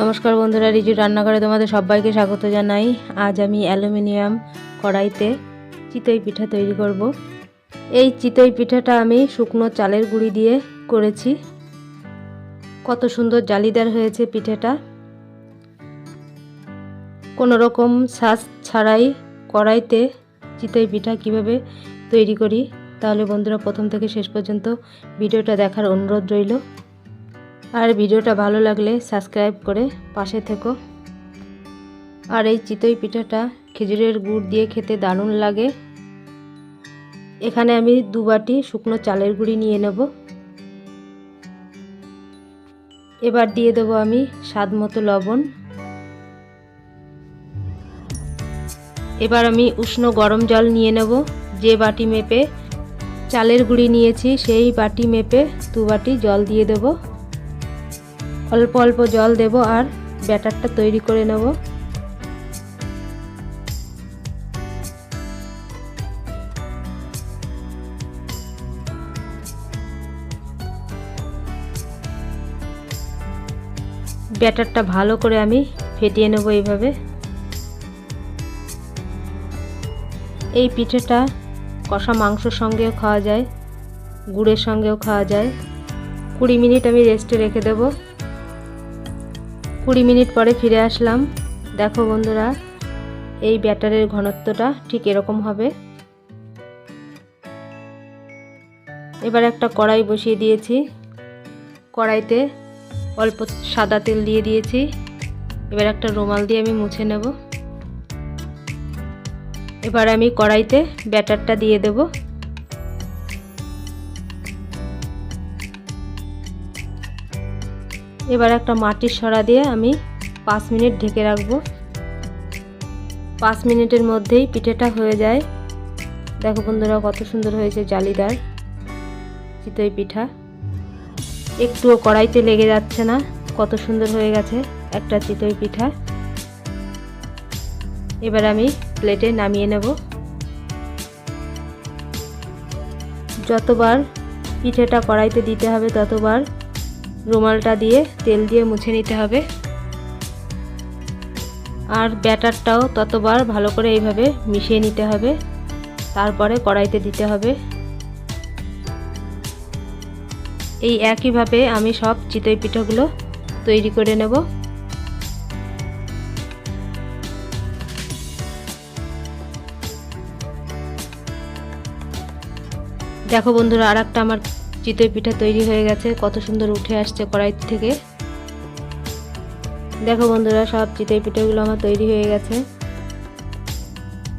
নমস্কার বন্ধুরা, রিজু রান্নাঘরে তোমাদের সবাইকে স্বাগত জানাই। আজ আমি অ্যালুমিনিয়াম কড়াইতে চিতই পিঠা তৈরি করব। এই চিতই পিঠাটা আমি শুকনো চালের গুঁড়ি দিয়ে করেছি। কত সুন্দর জালিদার হয়েছে পিঠাটা। কোনো রকম শ্বাস ছাড়াই কড়াইতে চিতই পিঠা কীভাবে তৈরি করি, তাহলে বন্ধুরা প্রথম থেকে শেষ পর্যন্ত ভিডিওটা দেখার অনুরোধ রইল। আর ভিডিওটা ভালো লাগলে সাবস্ক্রাইব করে পাশে থেকো। আর এই চিতই পিঠাটা খেজুরের গুড় দিয়ে খেতে দারুণ লাগে। এখানে আমি দু বাটি শুকনো চালের গুঁড়ি নিয়ে নেব। এবার দিয়ে দেবো আমি স্বাদ মতো লবণ। এবার আমি উষ্ণ গরম জল নিয়ে নেব। যে বাটি মেপে চালের গুঁড়ি নিয়েছি, সেই বাটি মেপে দু বাটি জল দিয়ে দেবো। অল্প অল্প জল দেব আর ব্যাটারটা তৈরি করে নেব। ব্যাটারটা ভালো করে আমি ফেটিয়ে নেব এইভাবে। এই পিঠেটা কষা মাংসর সঙ্গেও খাওয়া যায়, গুড়ের সঙ্গেও খাওয়া যায়। কুড়ি মিনিট আমি রেস্টে রেখে দেবো। কুড়ি মিনিট পরে ফিরে আসলাম। দেখো বন্ধুরা, এই ব্যাটারের ঘনত্বটা ঠিক এরকম হবে। এবার একটা কড়াই বসিয়ে দিয়েছি। কড়াইতে অল্প সাদা তেল দিয়ে দিয়েছি। এবার একটা রুমাল দিয়ে আমি মুছে নেব। এবার আমি কড়াইতে ব্যাটারটা দিয়ে দেবো। এবার একটা মাটির সরা দিয়ে আমি পাঁচ মিনিট ঢেকে রাখব। পাঁচ মিনিটের মধ্যেই পিঠেটা হয়ে যায়। দেখো বন্ধুরা কত সুন্দর হয়েছে জালিদার চিতই পিঠা। একটুও কড়াইতে লেগে যাচ্ছে না, কত সুন্দর হয়ে গেছে একটা চিতই পিঠা। এবার আমি প্লেটে নামিয়ে নেব। যতবার পিঠেটা কড়াইতে দিতে হবে ততবার রুমালটা দিয়ে তেল দিয়ে মুছে নিতে হবে। আর ব্যাটারটাও ততবার ভালো করে এইভাবে মিশিয়ে নিতে হবে। তারপরে কড়াইতে দিতে হবে। এই একইভাবে আমি সব চিতই পিঠাগুলো তৈরি করে নেব। দেখো বন্ধুরা আর একটা আমার চিতই পিঠা তৈরি হয়ে গেছে। কত সুন্দর উঠে আসছে কড়াই থেকে। দেখো বন্ধুরা, সব চিতই পিঠাগুলো আমার তৈরি হয়ে গেছে।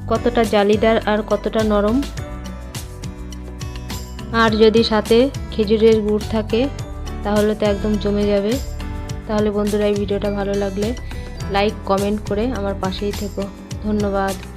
কতটা জালিদার আর কতটা নরম। আর যদি সাথে খেজুরের গুড় থাকে, তাহলে তো একদম জমে যাবে। তাহলে বন্ধুরা, এই ভিডিওটা ভালো লাগলে লাইক, কমেন্ট করে আমার পাশেই থেকো। ধন্যবাদ।